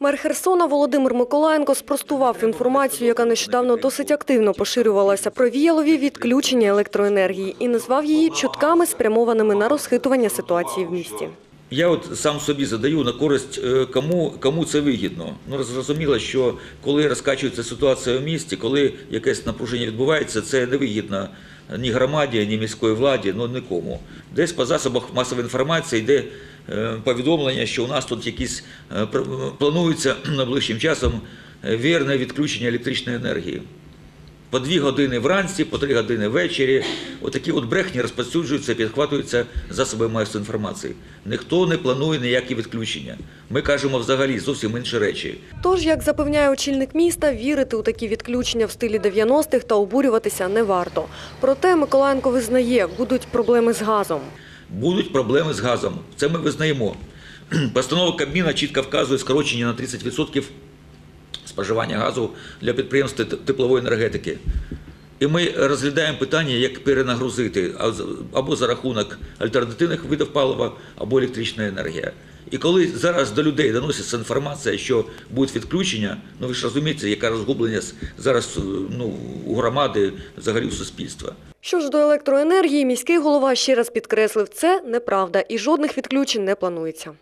Мер Херсона Володимир Миколаєнко спростував інформацію, яка нещодавно досить активно поширювалася про віялові відключення електроенергії і назвав її чутками, спрямованими на розхитування ситуації в місті. Я от сам собі задаю на користь, е, кому, кому це вигідно. Ну, зрозуміло, що коли розкачується ситуація в місті, коли якесь напруження відбувається, це не вигідно ні громаді, ні міської владі, ну нікому. Десь по засобах масової інформації йде повідомлення, що у нас тут якісь е, планується найближчим часом е, вірне відключення електричної енергії. По дві години вранці, по три години ввечері. Отакі от брехні розповсюджуються, підхватуються засоби масової інформації. Ніхто не планує ніякі відключення. Ми кажемо взагалі зовсім інші речі. Тож, як запевняє очільник міста, вірити у такі відключення в стилі 90-х та обурюватися не варто. Проте Миколаєнко визнає, будуть проблеми з газом. Будуть проблеми з газом. Це ми визнаємо. Постанова Кабміна чітко вказує скорочення на 30% споживання газу для підприємств теплової енергетики. І ми розглядаємо питання, як перенагрузити або за рахунок альтернативних видів палива, або електрична енергія. І коли зараз до людей доноситься інформація, що будуть відключення, ну ви ж розумієте, яка розгублення зараз е, ну, у громади, взагалі у суспільства. Що ж до електроенергії, міський голова ще раз підкреслив, це неправда і жодних відключень не планується.